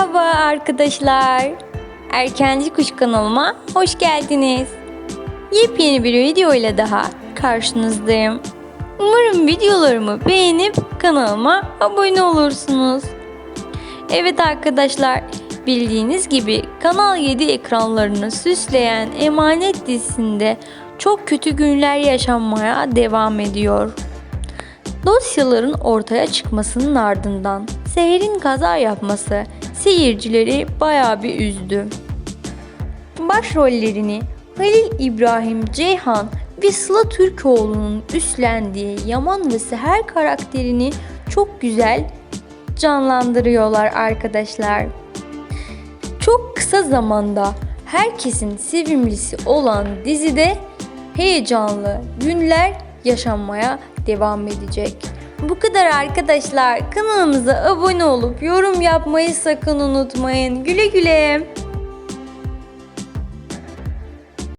Merhaba arkadaşlar. Erkenci Kuş kanalıma hoş geldiniz. Yepyeni bir video ile daha karşınızdayım. Umarım videolarımı beğenip kanalıma abone olursunuz. Evet arkadaşlar, bildiğiniz gibi Kanal 7 ekranlarını süsleyen Emanet dizisinde çok kötü günler yaşanmaya devam ediyor. Dosyaların ortaya çıkmasının ardından Seher'in kaza yapması seyircileri bayağı bir üzdü. Başrollerini Halil İbrahim Ceyhan ve Sıla Türkoğlu'nun üstlendiği Yaman ve Seher karakterini çok güzel canlandırıyorlar arkadaşlar. Çok kısa zamanda herkesin sevimlisi olan dizide heyecanlı günler yaşanmaya devam edecek. Bu kadar arkadaşlar. Kanalımıza abone olup yorum yapmayı sakın unutmayın. Güle güle.